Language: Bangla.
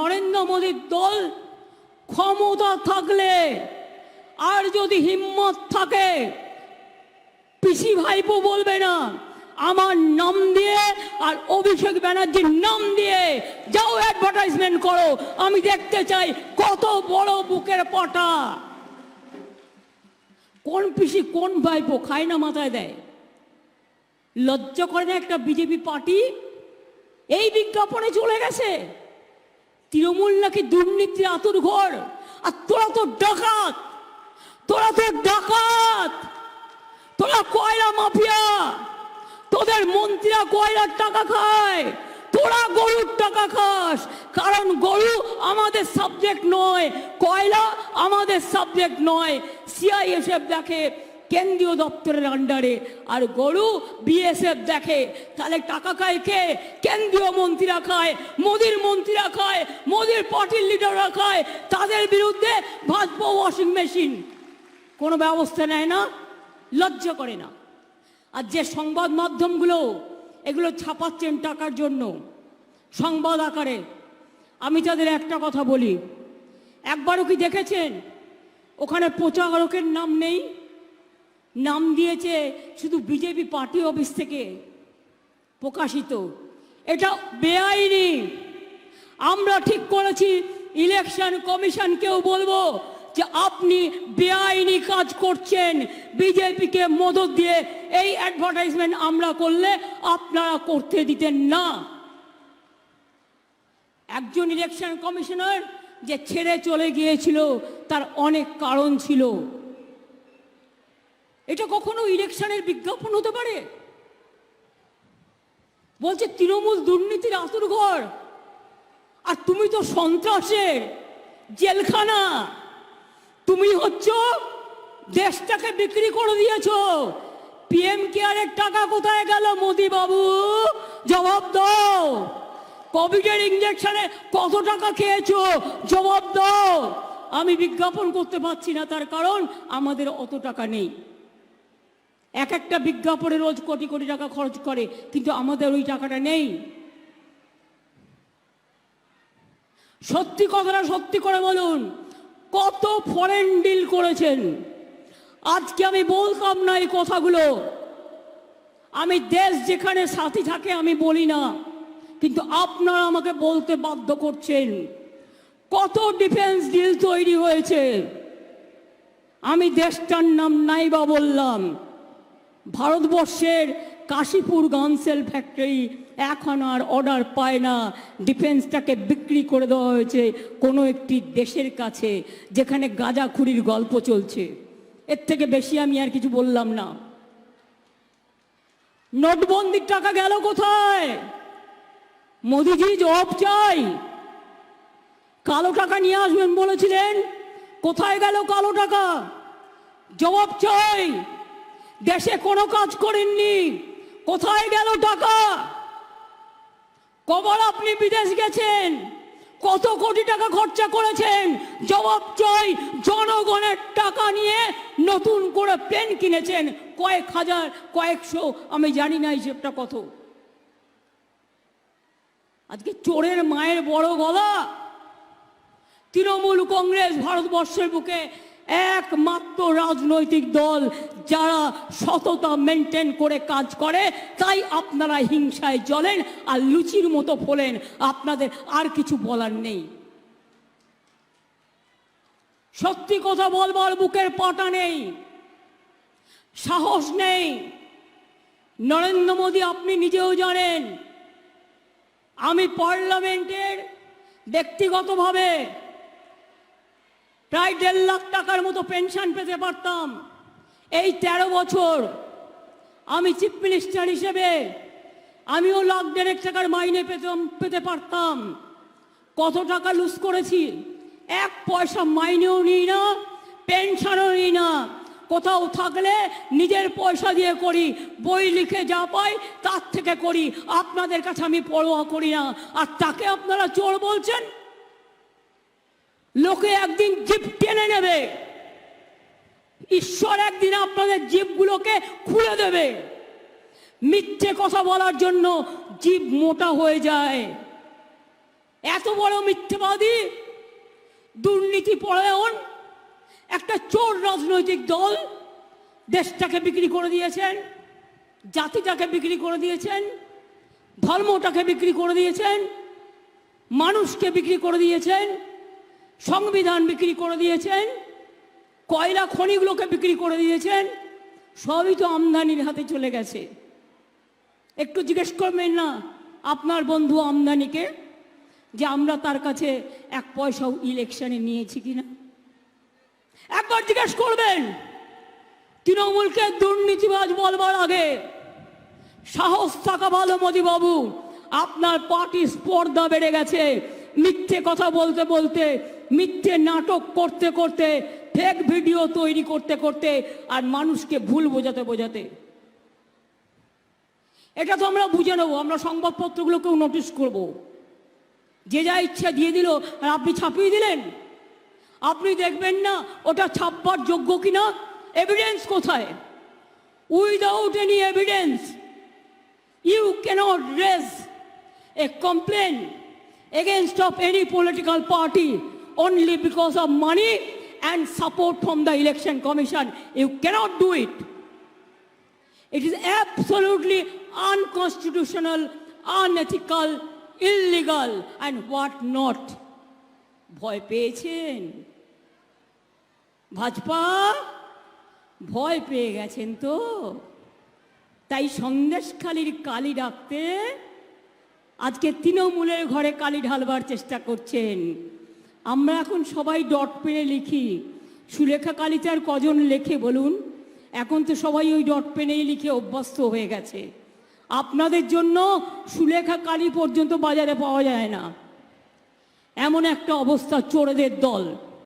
নরেন্দ্র মোদীর দল ক্ষমতা থাকলে আর যদি হিম্মত থাকে, পিসি ভাইপো বলবে না, আমার নাম দিয়ে আর অভিষেক ব্যানার্জির নাম দিয়ে যাও অ্যাডভার্টাইজমেন্ট করো। আমি দেখতে চাই কত বড় বুকের পটা। কোন পিসি কোন ভাইপো খায় না মাথায় দেয়? লজ্জা করে না একটা বিজেপি পার্টি? এই বিজ্ঞাপনে চলে গেছে। তৃণমূল নাকি দুর্নীতির আতুর ঘর? আর তোরা তো ডাকাত। তোরা তো ডাকাত। তোরা কয়লা মাফিয়া। তোদের মন্ত্রীরা কয়লার টাকা খায়? তোরা গরুর টাকা খাস। কারণ গরু আমাদের সাবজেক্ট নয়, কয়লা আমাদের সাবজেক্ট নয়। সিআইএসএফ দেখে কেন্দ্রীয় দপ্তরের আন্ডারে আর গরু বিএসএফ দেখে, তাহলে টাকা খায় কে? কেন্দ্রীয় মন্ত্রীরা খায়, মোদির মন্ত্রীরা খায়, মোদির পার্টির লিডাররা খায়, তাদের বিরুদ্ধে ভাজপা ওয়াশিং মেশিন কোনো ব্যবস্থা নেয় না, লজ্জা করে না। আর যে সংবাদ মাধ্যমগুলো, এগুলো ছাপাচ্ছেন টাকার জন্য, সংবাদ আকারে, আমি তাদের একটা কথা বলি। একবারও কি দেখেছেন? ওখানে প্রচারকের নাম নেই? নাম দিয়েছে শুধু বিজেপি পার্টি অফিস থেকে প্রকাশিত। এটা বেআইনি। আমরা ঠিক করেছি, ইলেকশন কমিশনকেও বলব যে আপনি বেআইনি কাজ করছেন, বিজেপিকে মদত দিয়ে এই অ্যাডভার্টাইজমেন্ট আমরা করলে আপনারা করতে দিতেন না। একজন ইলেকশন কমিশনার যে ছেড়ে চলে গিয়েছিল, তার অনেক কারণ ছিল। এটা কখনো ইলেকশনের বিজ্ঞাপন হতে পারে? বলছে, তৃণমূল দুর্নীতির আতুর ঘর আর তুমি তো সন্ত্রাসের জেলখানা। তুমি হচ্ছ, দেশটাকে বিক্রি করে দিয়েছ। পিএম কেয়ারের টাকা কোথায় গেল মোদি বাবু জবাব দাও। কোভিডের ইঞ্জেকশনে কত টাকা খেয়েছো? জবাব দাও। আমি বিজ্ঞাপন করতে পারছি না, তার কারণ আমাদের অত টাকা নেই। এক একটা বিজ্ঞাপনে রোজ কোটি কোটি টাকা খরচ করে, কিন্তু আমাদের ওই টাকাটা নেই। সত্যি কথাটা সত্যি করে বলুন, কত ফরেন ডিল করেছেন? আজকে আমি বলতাম না এই কথাগুলো। আমি দেশ যেখানে সাথী থাকে আমি বলি না, কিন্তু আপনারা আমাকে বলতে বাধ্য করছেন। কত ডিফেন্স ডিল তৈরি হয়েছে? আমি দেশটার নাম নাইবা বললাম। ভারতবর্ষের কাশীপুর গানসেল ফ্যাক্টরি এখন আর অর্ডার পায় না। ডিফেন্সটাকে বিক্রি করে দেওয়া হয়েছে কোনো একটি দেশের কাছে, যেখানে গাঁজাখুরির গল্প চলছে। এর থেকে বেশি আমি আর কিছু বললাম না। নোটবন্দির টাকা গেল কোথায়? মোদিজি জবাব চাই। কালো টাকা নিয়ে আসবেন বলেছিলেন। কোথায় গেল কালো টাকা? জবাব চাই। দেশে কোনো কাজ করেননি। কোথায় গেল টাকা? কবার আপনি বিদেশ গেছেন। কত কোটি টাকা খরচা করেছেন? জবাব চাই, জনগণের টাকা নিয়ে নতুন করে প্লেন কিনেছেন। কয়েক হাজার, কয়েকশো, আমি জানি না হিসেবটা কত। আজকে চোরের মায়ের বড় গলা। তৃণমূল কংগ্রেস ভারতবর্ষের বুকে একমাত্র রাজনৈতিক দল যারা সততা মেনটেন করে কাজ করে, তাই আপনারা হিংসায় জ্বলেন আর লুচির মতো ফোলেন। আপনাদের আর কিছু বলার নেই। সত্যি কথা বলবার বুকের পাটা নেই। সাহস নেই। নরেন্দ্র মোদী, আপনি নিজেও জানেন, আমি পার্লামেন্টের ব্যক্তিগতভাবে প্রায় দেড় লাখ টাকার মতো পেনশন পেতে পারতাম। এই তেরো বছর আমি চিফ মিনিস্টার হিসেবে আমিও লাখ দেড়েক টাকার মাইনে পেতাম, পেতে পারতাম। কত টাকা লুজ করেছি? এক পয়সা মাইনেও নিই না, পেনশনও নিই না। কোথাও থাকলে নিজের পয়সা দিয়ে করি, বই লিখে যা পাই তার থেকে করি। আপনাদের কাছে আমি পরোয়া করি না। আর তাকে আপনারা চোর বলছেন? লোকে একদিন জিপ টেনে নেবে। ঈশ্বর একদিন আপনাদের জীবগুলোকে খুলে দেবে। মিথ্যে কথা বলার জন্য জীব মোটা হয়ে যায়। এত বড় মিথ্যেবাদী, দুর্নীতি পরায়ণ একটা চোর রাজনৈতিক দল দেশটাকে বিক্রি করে দিয়েছেন, জাতিটাকে বিক্রি করে দিয়েছেন, ধর্মটাকে বিক্রি করে দিয়েছেন, মানুষকে বিক্রি করে দিয়েছেন সংবিধান বিক্রি করে দিয়েছেন, কয়লা খনিগুলোকে বিক্রি করে দিয়েছেন, সবই তো আমদানির হাতে চলে গেছে। একটু জিজ্ঞেস করবেন না আপনার বন্ধু আমদানিকে যে আমরা তার কাছে এক পয়সাও ইলেকশনে নিয়েছি কিনা? একবার জিজ্ঞেস করবেন, তৃণমূলকে দুর্নীতিবাজ বলবার আগে, সাহস থাকা ভালো মোদিবাবু আপনার পার্টি স্পর্ধা বেড়ে গেছে মিথ্যে কথা বলতে বলতে, মিথ্যে নাটক করতে করতে ফেক ভিডিও তৈরি করতে করতে আর মানুষকে ভুল বোঝাতে বোঝাতে। এটা তো আমরা বুঝে নেব, আমরা সংবাদপত্রগুলোকেও নোটিশ করব। যে যা ইচ্ছা দিয়ে দিল, আর আপনি ছাপিয়ে দিলেন। আপনি দেখবেন না, ওটা ছাপবার যোগ্য কিনা এভিডেন্স কোথায়? Without any evidence you cannot raise a complaint against of any political party only because of money and support from the election commission you cannot do it it is absolutely unconstitutional unethical illegal and what not ভয় পেয়েছেন ভাজপা ভয় পেয়ে গেছেন তো তাই সন্দেশখালির কালি ডাকতে আজকে তৃণমূলের ঘরে কালি ঢালবার চেষ্টা করছেন। আমরা এখন সবাই ডট পেনে লিখি। সুলেখা কালিতার কজন লেখে বলুন? এখন তো সবাই ওই ডট পেনেই লিখে অভ্যস্ত হয়ে গেছে। আপনাদের জন্য সুলেখা কালি পর্যন্ত বাজারে পাওয়া যায় না। এমন একটা অবস্থা চোরেদের দল।